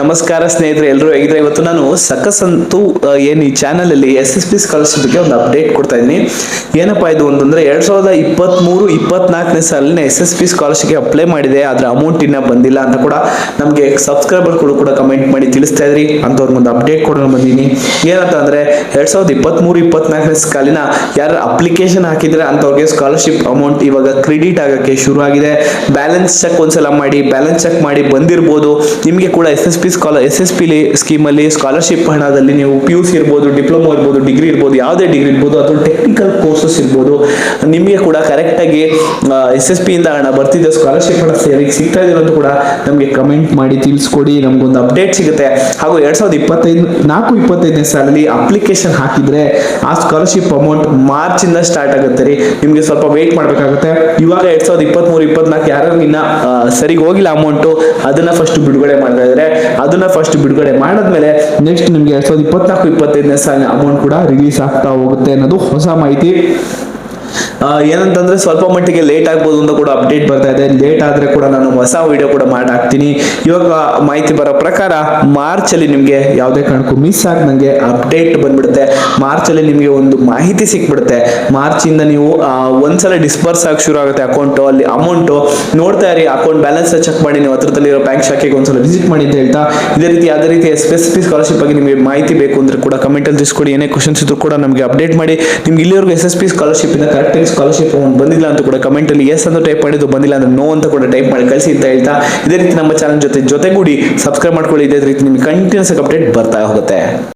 ನಮಸ್ಕಾರ ಸ್ನೇಹಿತರೆ ಎಲ್ಲರೂ ಹೇಗಿದ್ರೆ ಇವತ್ತು ನಾನು ಸಕಸ್ ಅಂತೂ ಏನು ಈ ಚಾನಲ್ ಅಲ್ಲಿ ಎಸ್ ಎಸ್ ಪಿ ಸ್ಕಾಲರ್ಶಿಪ್ಗೆ ಒಂದು ಅಪ್ಡೇಟ್ ಕೊಡ್ತಾ ಇದ್ದೀನಿ. ಏನಪ್ಪಾ ಇದು ಅಂತಂದ್ರೆ ಎರಡ್ ಸಾವಿರದ ಇಪ್ಪತ್ಮೂರು, ಇಪ್ಪತ್ನಾಲ್ಕನೇ ಸಾಲಿನ S S P scholarship apply ಮಾಡಿದೆ. ಆದ್ರೆ ಅಮೌಂಟ್ ಇನ್ನ ಬಂದಿಲ್ಲ ಅಂತ ಕೂಡ ನಮಗೆ ಸಬ್ಸ್ಕ್ರೈಬರ್ ಕೂಡ ಕೂಡ ಕಮೆಂಟ್ ಮಾಡಿ ತಿಳಿಸ್ತಾ ಇದ್ರಿ. ಅಂತವ್ರಿಗೊಂದು ಅಪ್ಡೇಟ್ ಕೊಡೋಣ ಬಂದೀನಿ. ಏನಂತ ಅಂದ್ರೆ ಎರಡ್ ಸಾವಿರದ ಇಪ್ಪತ್ಮೂರು, ಇಪ್ಪತ್ನಾಲ್ಕನೇ ಸಾಲಿನ ಯಾರು ಅಪ್ಲಿಕೇಶನ್ ಹಾಕಿದ್ರೆ ಅಂತವ್ರಿಗೆ ಸ್ಕಾಲರ್ಶಿಪ್ ಅಮೌಂಟ್ ಇವಾಗ ಕ್ರೆಡಿಟ್ ಆಗಕ್ಕೆ ಶುರು ಆಗಿದೆ ಬ್ಯಾಲೆನ್ಸ್ ಚೆಕ್ ಒಂದ್ಸಲ ಮಾಡಿ ಬ್ಯಾಲೆನ್ಸ್ ಚೆಕ್ ಮಾಡಿ ಬಂದಿರ್ಬೋದು. ನಿಮಗೆ ಕೂಡ ಎಸ್ ಎಸ್ ಪಿ ಸ್ಕಾಲ ಎಸ್ ಎಸ್ ಪಿ ಸ್ಕೀಮಲ್ಲಿ ಸ್ಕಾಲರ್ಶಿಪ್ ಹಣದಲ್ಲಿ ನೀವು ಪಿ ಯು ಸಿ ಇರ್ಬೋದು ಡಿಪ್ಲೊಮಾ ಇರ್ಬೋದು ಡಿಗ್ರಿ ಇರ್ಬೋದು, ಯಾವುದೇ ಡಿಗ್ರಿ ಇರ್ಬೋದು, ಅಥವಾ ಟೆಕ್ನಿಕಲ್ ಕೋರ್ಸಸ್ ಇರ್ಬೋದು, ನಿಮಗೆ ಕೂಡ ಕರೆಕ್ಟಾಗಿ ಎಸ್ ಎಸ್ ಪಿ ಇಂದ ಹಣ ಬರ್ತಿದೆ ಸ್ಕಾಲರ್ಶಿಪ್ ಹಣ ಸರಿಯಾಗಿ ಸಿಗ್ತಾ ಅಂತ ಕೂಡ ನಮಗೆ ಕಮೆಂಟ್ ಮಾಡಿ ತಿಳಿಸ್ಕೊಡಿ, ನಮಗೊಂದು ಅಪ್ಡೇಟ್ ಸಿಗುತ್ತೆ. ಹಾಗೂ ಎರಡು ಸಾವಿರದ ಇಪ್ಪತ್ತೈದು, ನಾಲ್ಕು ಇಪ್ಪತ್ತೈದನೇ ಸಾಲಲ್ಲಿ ಅಪ್ಲಿಕೇಶನ್ ಹಾಕಿದ್ರೆ ಆ ಸ್ಕಾಲರ್ಶಿಪ್ ಅಮೌಂಟ್ ಮಾರ್ಚ್ ಇಂದ ಸ್ಟಾರ್ಟ್ ಆಗುತ್ತೆ ರೀ. ನಿಮಗೆ ಸ್ವಲ್ಪ ವೇಟ್ ಮಾಡಬೇಕಾಗುತ್ತೆ. ಇವಾಗ ಎರಡ್ ಸಾವಿರದ ಇಪ್ಪತ್ಮೂರು, ಇಪ್ಪತ್ನಾಲ್ಕು ಯಾರು ಇನ್ನ ಸರಿಗೆ ಹೋಗಿಲ್ಲ ಅಮೌಂಟು ಅದನ್ನ ಫಸ್ಟ್ ಬಿಡುಗಡೆ ಮಾಡ್ತಾ ಇದ್ದಾರೆ ಅದನ್ನ ಫಸ್ಟ್ ಬಿಡುಗಡೆ ಮಾಡಿದ್ಮೇಲೆ ನೆಕ್ಸ್ಟ್ ನಿಮ್ಗೆ ಎರಡ್ ಸಾವಿರದ ಇಪ್ಪತ್ನಾಲ್ಕು, ಇಪ್ಪತ್ತೈದನೇ ಸಾಲಿನ ಅಮೌಂಟ್ ಕೂಡ ರಿಲೀಸ್ ಆಗ್ತಾ ಹೋಗುತ್ತೆ ಅನ್ನೋದು ಹೊಸ ಮಾಹಿತಿ. ಏನಂತಂದ್ರೆ ಸ್ವಲ್ಪ ಮಟ್ಟಿಗೆ ಲೇಟ್ ಆಗ್ಬೋದು ಅಂತ ಕೂಡ ಅಪ್ಡೇಟ್ ಬರ್ತಾ ಇದೆ. ಲೇಟ್ ಆದ್ರೆ ಕೂಡ ನಾನು ಹೊಸ ವಿಡಿಯೋ ಕೂಡ ಮಾಡಿ ಹಾಕ್ತೀನಿ ಇವಾಗ ಮಾಹಿತಿ ಬರೋ ಪ್ರಕಾರ ಮಾರ್ಚ್ ಅಲ್ಲಿ ನಿಮ್ಗೆ ಯಾವುದೇ ಕಾರಣಕ್ಕೂ ಮಿಸ್ ಆಗ್ದಂಗೆ ಅಪ್ಡೇಟ್ ಬಂದ್ಬಿಡುತ್ತೆ. ಮಾರ್ಚ್ ಅಲ್ಲಿ ನಿಮ್ಗೆ ಒಂದು ಮಾಹಿತಿ ಸಿಕ್ಬಿಡುತ್ತೆ. ಮಾರ್ಚ್ ಇಂದ ನೀವು ಒಂದ್ಸಲ ಡಿಸ್ಪರ್ಸ್ ಆಗಿ ಶುರು ಆಗುತ್ತೆ ಅಕೌಂಟ್ ಅಲ್ಲಿ ಅಮೌಂಟ್ ನೋಡ್ತಾ ಇರಿ ಅಕೌಂಟ್ ಬ್ಯಾಲೆನ್ಸ್ ಚೆಕ್ ಮಾಡಿ, ನೀವು ಹತ್ರದಲ್ಲಿರೋ ಬ್ಯಾಂಕ್ ಶಾಖೆಗೆ ಒಂದ್ಸಲ ವಿಸಿಟ್ ಮಾಡಿ ಅಂತ ಹೇಳ್ತಾ, ಇದೇ ರೀತಿ ಯಾವುದೇ ರೀತಿ ಸ್ಪೆಸಿಫಿಕ್ ಸ್ಕಾಲರ್ಶಿಪ್ ಬಗ್ಗೆ ನಿಮಗೆ ಮಾಹಿತಿ ಬೇಕು ಅಂದ್ರೆ ಕೂಡ ಕಮೆಂಟ್ ಅಲ್ಲಿ ತಿಳಿಸ್ಕೊಡಿ. ಏನೇ ಕ್ವಶನ್ಸ್ ಇದ್ರು ಕೂಡ ನಮಗೆ ಅಪ್ಡೇಟ್ ಮಾಡಿ. ನಿಮ್ಗೆ ಇಲ್ಲಿವರೆಗೂ ಎಸ್ ಎಸ್ ಪಿ ಸ್ಕಾಲರ್ಶಿಪ್ ಇಂದ ಕರೆಕ್ಟಾಗಿ ಸ್ಕಾಲರ್ಶಿಪ್ ಬಂದಿಲ್ಲ ಅಂತ ಕೂಡ ಕಮೆಂಟ್ ಅಲ್ಲಿ ಎಸ್ ಅಂತ ಟೈಪ್ ಮಾಡಿದ್ದು ಬಂದಿಲ್ಲ ಅಂದ್ರೆ ನೋ ಅಂತ ಕೂಡ ಟೈಪ್ ಮಾಡಿ ಕಳಿಸಿ ಅಂತ ಹೇಳ್ತಾ, ಇದೇ ರೀತಿ ನಮ್ಮ ಚಾನಲ್ ಜೊತೆ ಜೊತೆಗೂಡಿ ಸಬ್ಸ್ಕ್ರೈಬ್ ಮಾಡ್ಕೊಳ್ಳಿ, ಇದೇ ರೀತಿ ನಿಮ್ಗೆ ಕಂಟಿನ್ಯೂಸ್ ಅಪ್ಡೇಟ್ ಬರ್ತಾ ಹೋಗುತ್ತೆ.